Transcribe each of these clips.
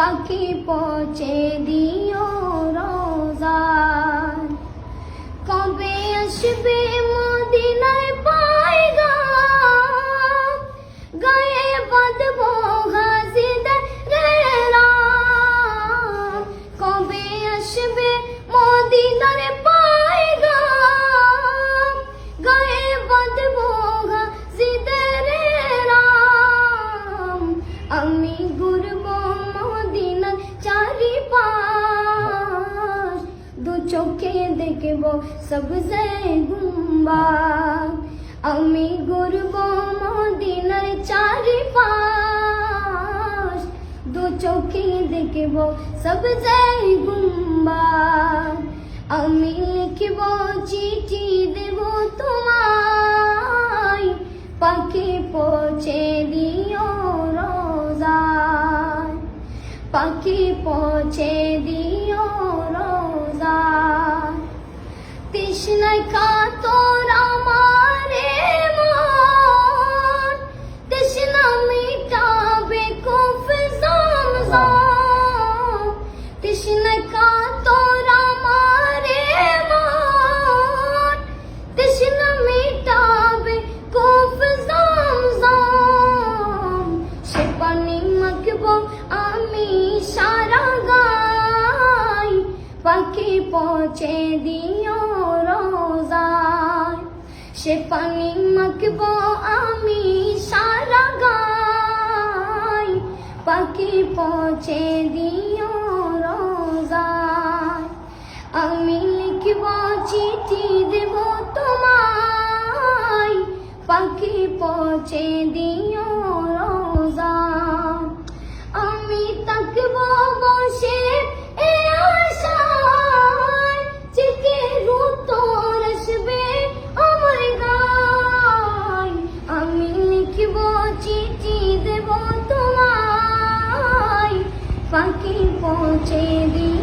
পাখি পচে দিও রোজার কবে আসবে মদিনায় পাইগা গায়ে বাঁধবো চোখে দেখব সবজে গুম্বাদ আমি ঘুরব মদিনার চারিপাশ দু চোখে দেখব সবজে গুম্বাদ আমি লিখব চিঠি দেব তোমায় পাখি পৌঁছে দিও রোজায় পাখি পৌঁছে দিও তৃষ্ণায় কাতর আমারে মন তৃষ্ণা মিটাবে কুফ জমজম তৃষ্ণায় কাতর আমারে মন তৃষ্ণা মিটাবে কুফ জমজম সে পানি মাখব আমি সারা গাই পাখি পৌঁছে দিও সে পানি মাখব আমি সারা গাই। পাখি পৌঁছে দিও রোজায়। আমি লিখব চিঠি পাখি পৌঁছে দিও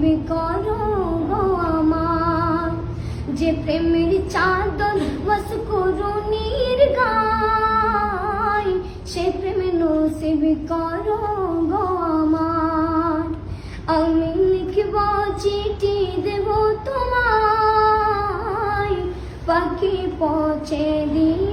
নসিব গো আমার। যে প্রেমের চাদর বস করুণীর গায়, সে প্রেম নসিব করো গো আমার। আমি লিখব চিঠি দেব তোমায় পাখি পৌঁছে দিও